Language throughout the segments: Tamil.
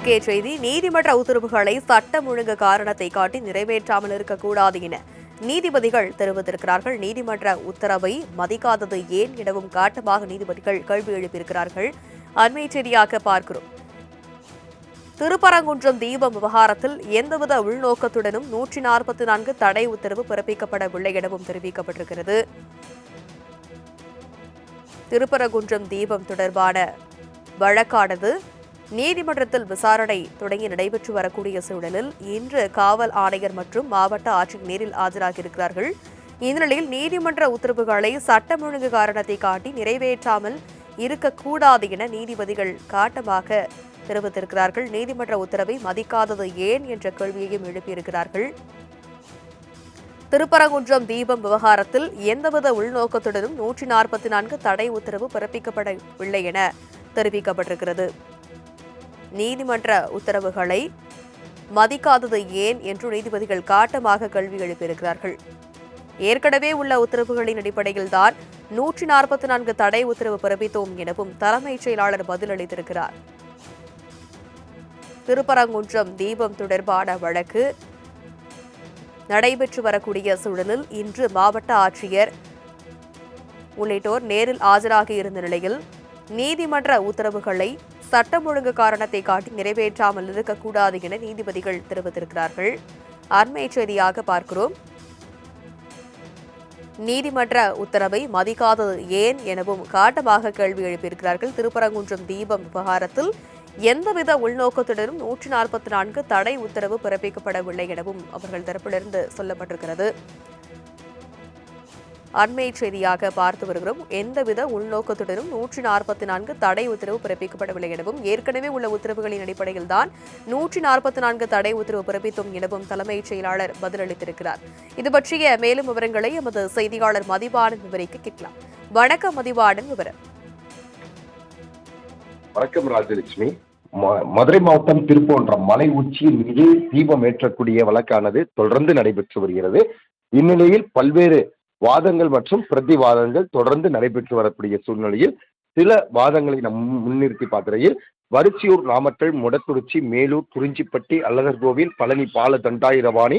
முக்கிய செய்தி நீதிமன்ற உத்தரவுகளை சட்டம் ஒழுங்கு காரணத்தை காட்டி நிறைவேற்றாமல் இருக்கக்கூடாது என நீதிபதிகள் தெரிவித்திருக்கிறார்கள். நீதிமன்ற உத்தரவை மதிக்காதது ஏன் எனவும் காட்டமாக நீதிபதிகள் கேள்வி எழுப்பியிருக்கிறார்கள். அண்மை செய்தியாக பார்க்கிறோம். திருப்பரங்குன்றம் தீபம் விவகாரத்தில் எந்தவித உள்நோக்கத்துடனும் நூற்றி நாற்பத்தி நான்கு தடை உத்தரவு பிறப்பிக்கப்படவில்லை எனவும் தெரிவிக்கப்பட்டிருக்கிறது. திருப்பரங்குன்றம் தீபம் தொடர்பான வழக்கானது நீதிமன்றத்தில் விசாரணை தொடங்கி நடைபெற்று வரக்கூடிய சூழலில் இன்று காவல் ஆணையர் மற்றும் மாவட்ட ஆட்சியர் நேரில் ஆஜராகியிருக்கிறார்கள். இந்த நிலையில் நீதிமன்ற உத்தரவுகளை சட்டம் ஒழுங்கு காரணத்தை காட்டி நிறைவேற்றாமல் இருக்கக்கூடாது என நீதிபதிகள் காட்டமாக தெரிவித்திருக்கிறார்கள். நீதிமன்ற உத்தரவை மதிக்காதது ஏன் என்ற கேள்வியையும் எழுப்பியிருக்கிறார்கள். திருப்பரங்குன்றம் தீபம் விவகாரத்தில் எந்தவித உள்நோக்கத்துடனும் நூற்றி நாற்பத்தி நான்கு தடை உத்தரவு பிறப்பிக்கப்படவில்லை என தெரிவிக்கப்பட்டிருக்கிறது. நீதிமன்ற உத்தரவுகளை மதிக்காதது ஏன் என்று நீதிபதிகள் காட்டமாக கேள்வி எழுப்பியிருக்கிறார்கள். ஏற்கனவே உள்ள உத்தரவுகளின் அடிப்படையில் தான் நூற்றி நாற்பத்தி நான்கு தடை உத்தரவு பிறப்பித்தோம் எனவும் தலைமைச் செயலாளர் பதிலளித்திருக்கிறார். திருப்பரங்குன்றம் தீபம் தொடர்பான வழக்கு நடைபெற்று வரக்கூடிய சூழலில் இன்று மாவட்ட ஆட்சியர் உள்ளிட்டோர் நேரில் ஆஜராகி இருந்த நிலையில் நீதிமன்ற உத்தரவுகளை சட்டம் ஒழுங்கு காரணத்தை காட்டி நிறைவேற்றாமல் இருக்கக்கூடாது என நீதிபதிகள் தெரிவித்திருக்கிறார்கள். அண்மை செய்தியாக பார்க்கிறோம். நீதிமன்ற உத்தரவை மதிக்காதது ஏன் எனவும் காட்டமாக கேள்வி எழுப்பியிருக்கிறார்கள். திருப்பரங்குன்றம் தீபம் விவகாரத்தில் எந்தவித உள்நோக்கத்துடனும் நூற்றி நாற்பத்தி நான்கு தடை உத்தரவு பிறப்பிக்கப்படவில்லை எனவும் அவர்கள் தரப்பிலிருந்து சொல்லப்பட்டிருக்கிறது. அண்மை செய்தியாக பார்த்து வருகிறோம். எந்தவித உள்நோக்கத்துடனும் நூற்றி நாற்பத்தி நான்கு தடை உத்தரவு பிறப்பிக்கப்படவில்லை எனவும் ஏற்கனவே உள்ள உத்தரவுகளின் அடிப்படையில் தான் நூற்றி நாற்பத்தி நான்கு தடை உத்தரவு பிறப்பித்தோம் எனவும் தலைமைச் செயலாளர் பதிலளித்திருக்கிறார். இது பற்றிய மேலும் விவரங்களை எமது செய்தியாளர் மதிவாணன் விவரிக்க கேட்கலாம். வணக்கம் மதிவாணன் விவரம். வணக்கம் ராஜலட்சுமி. மதுரை மாவட்டம் திருப்போன்றம் மலை உச்சியின் மீது தீபம் ஏற்றக்கூடிய வழக்கானது தொடர்ந்து நடைபெற்று வருகிறது. இந்நிலையில் பல்வேறு வாதங்கள் மற்றும் பிரதிவாதங்கள் தொடர்ந்து நடைபெற்று வரக்கூடிய சூழ்நிலையில் சில வாதங்களை நம் முன்னிறுத்தி பார்க்கிறையில் வரிச்சியூர் நாமக்கல் முடத்துருச்சி மேலூர் குறிஞ்சிப்பட்டி அல்லதர் கோவில் பழனி பால தண்டாயிரவாணி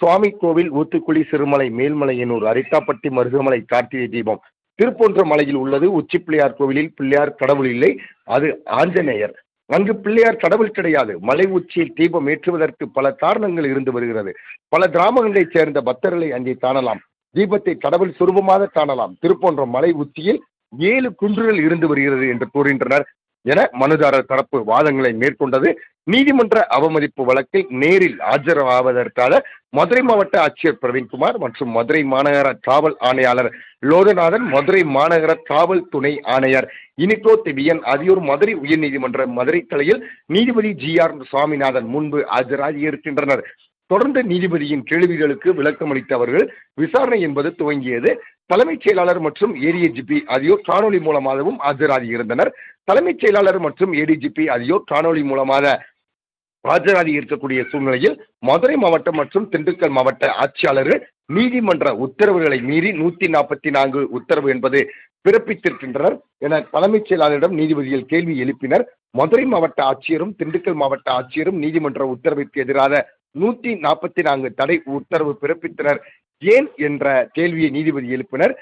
சுவாமி கோவில் ஊத்துக்குழி சிறுமலை மேல்மலையனூர் அரிட்டாப்பட்டி மருதமலை கார்த்திகை தீபம். திருப்போன்ற மலையில் உள்ளது உச்சி பிள்ளையார் கோவிலில் பிள்ளையார் கடவுள் இல்லை அது ஆஞ்சநேயர். அங்கு பிள்ளையார் கடவுள் கிடையாது. மலை உச்சியில் தீபம் ஏற்றுவதற்கு பல காரணங்கள் இருந்து வருகிறது. பல கிராமங்களைச் சேர்ந்த பக்தர்களை அங்கே காணலாம். தீபத்தை கடவுள் சுரூபமாக காணலாம். திருப்போன்ற மலை உச்சியில் ஏழு குன்றுகள் இருந்து வருகிறது என்று கூறுகின்றனர் என மனுதாரர் தரப்பு வாதங்களை மேற்கொண்டது. நீதிமன்ற அவமதிப்பு வழக்கில் நேரில் ஆஜராவதற்காக மதுரை மாவட்ட ஆட்சியர் பிரவீன்குமார் மற்றும் மதுரை மாநகர காவல் ஆணையாளர் லோகநாதன் மதுரை மாநகர காவல் துணை ஆணையர் இனிகோ திவியன் ஆகியோர் மதுரை உயர்நீதிமன்ற மதுரை தலையில் நீதிபதி ஜி ஆர் சுவாமிநாதன் முன்பு ஆஜராகி இருக்கின்றனர் தொடர்ந்து நீதிபதியின் கேள்விகளுக்கு விளக்கமளித்த அவர்கள் விசாரணை என்பது துவங்கியது. தலைமைச் செயலாளர் மற்றும் ஏடிஜிபி ஆகியோர் காணொலி மூலமாகவும் ஆஜராகி இருந்தனர். தலைமைச் செயலாளர் மற்றும் ஏடிஜிபி ஆகியோர் காணொலி மூலமாக ஆஜராகி இருக்கக்கூடிய சூழ்நிலையில் மதுரை மாவட்டம் மற்றும் திண்டுக்கல் மாவட்ட ஆட்சியாளர்கள் நீதிமன்ற உத்தரவுகளை மீறி நூத்தி நாற்பத்தி நான்கு உத்தரவு என்பது பிறப்பித்திருக்கின்றனர் என தலைமைச் செயலாளரிடம் நீதிபதிகள் கேள்வி எழுப்பினர். மதுரை மாவட்ட ஆட்சியரும் திண்டுக்கல் மாவட்ட ஆட்சியரும் நீதிமன்ற உத்தரவிற்கு எதிராக நூத்தி நாற்பத்தி நான்கு தடை உத்தரவு பிறப்பித்தனர். ஏன் என்ற கேள்வியை நீதிபதி எழுப்பினர்.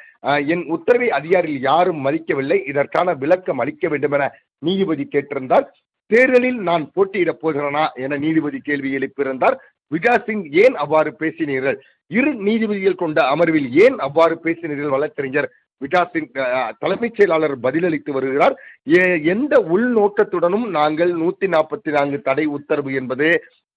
என் உத்தரவை அதிகாரிகள் யாரும் மதிக்கவில்லை. இதற்கான விளக்கம் அளிக்க வேண்டும் என நீதிபதி கேட்டிருந்தார். தேர்தலில் நான் போட்டியிடப் போகிறேனா என நீதிபதி கேள்வி எழுப்பியிருந்தார். விகாஸ் சிங் ஏன் அவ்வாறு பேசினீர்கள்? இரு நீதிபதிகள் கொண்ட அமர்வில் ஏன் அவ்வாறு பேசினீர்கள் வழக்கறிஞர் விகாஸ் சிங்? தலைமைச் செயலாளர் பதிலளித்து வருகிறார். எந்த உள்நோக்கத்துடனும் நாங்கள் நூத்தி நாற்பத்தி நான்கு தடை உத்தரவு என்பது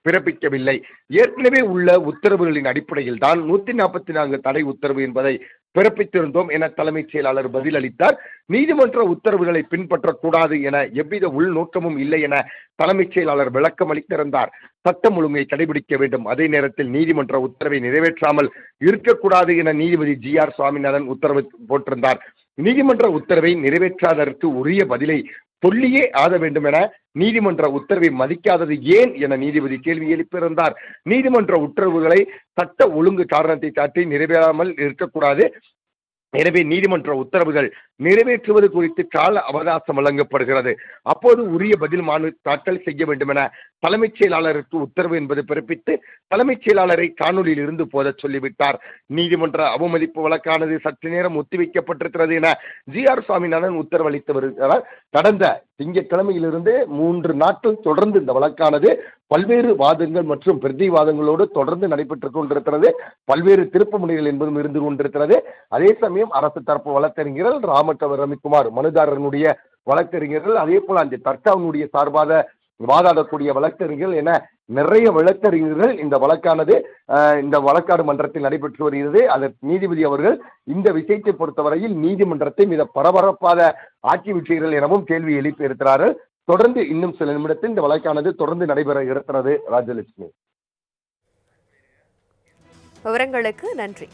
பிறப்பிக்கவில்லை. ஏற்கனவே உள்ள உத்தரவுகளின் அடிப்படையில் தான் நூத்தி நாற்பத்தி நான்கு தடை உத்தரவு என்பதை பிறப்பித்திருந்தோம் என தலைமைச் செயலாளர் பதிலளித்தார். நீதிமன்ற உத்தரவுகளை பின்பற்றக்கூடாது என எவ்வித உள்நோக்கமும் இல்லை என தலைமைச் செயலாளர் விளக்கம் அளித்திருந்தார். சட்டம் ஒழுங்கை கடைபிடிக்க வேண்டும். அதே நேரத்தில் நீதிமன்ற உத்தரவை நிறைவேற்றாமல் இருக்கக்கூடாது என நீதிபதி ஜி ஆர் சுவாமிநாதன் உத்தரவு போட்டிருந்தார். நீதிமன்ற உத்தரவை நிறைவேற்றாததற்கு உரிய பதிலை சொல்லியே ஆக வேண்டும் என நீதிமன்ற உத்தரவை மதிக்காதது ஏன் என நீதிபதி கேள்வி எழுப்பியிருந்தார். நீதிமன்ற உத்தரவுகளை சட்ட ஒழுங்கு காரணத்தை காட்டி நிறைவேறாமல் இருக்கக்கூடாது. எனவே நீதிமன்ற உத்தரவுகள் நிறைவேற்றுவது குறித்து கால அவகாசம் வழங்கப்படுகிறது. அப்போது உரிய பதில் மனு தாக்கல் செய்ய வேண்டும் என தலைமைச் செயலாளருக்கு உத்தரவு என்பது பிறப்பித்து தலைமைச் செயலாளரை காணொலியில் இருந்து போத சொல்லிவிட்டார். நீதிமன்ற அவமதிப்பு வழக்கானது சற்று நேரம் ஒத்திவைக்கப்பட்டிருக்கிறது என ஜி ஆர் சுவாமிநாதன் உத்தரவளித்து வருகிறார் கடந்த திங்கட்கிழமையிலிருந்து மூன்று நாட்கள் தொடர்ந்து இந்த வழக்கானது பல்வேறு வாதங்கள் மற்றும் பிரதிவாதங்களோடு தொடர்ந்து நடைபெற்றுக் கொண்டிருக்கிறது. பல்வேறு திருப்பு முனைகள் என்பதும் இருந்து கொண்டிருக்கிறது. அதே சமயம் அரசு தரப்பு வழக்கறிஞர்கள் ராமட்டவர் ரவிக்குமார் மனுதாரனுடைய வழக்கறிஞர்கள் அதே போல அந்த தர்காவினுடைய சார்பாக வாதாடக்கூடிய வழக்கறிஞர்கள் என நிறைய வழக்கறிஞர்கள் இந்த வழக்கானது இந்த வழக்காடு மன்றத்தில் நடைபெற்று வருகிறது. அதற்கு நீதிபதி அவர்கள் இந்த விஷயத்தை பொறுத்தவரையில் நீதிமன்றத்தை மிக பரபரப்பாக ஆக்கிவிட்டீர்கள் எனவும் கேள்வி எழுப்பியிருக்கிறார்கள் தொடர்ந்து இன்னும் சில நிமிடத்தில் இந்த வழக்கானது தொடர்ந்து நடைபெற இருக்கிறது ராஜலட்சுமி. விவரங்களுக்கு நன்றி.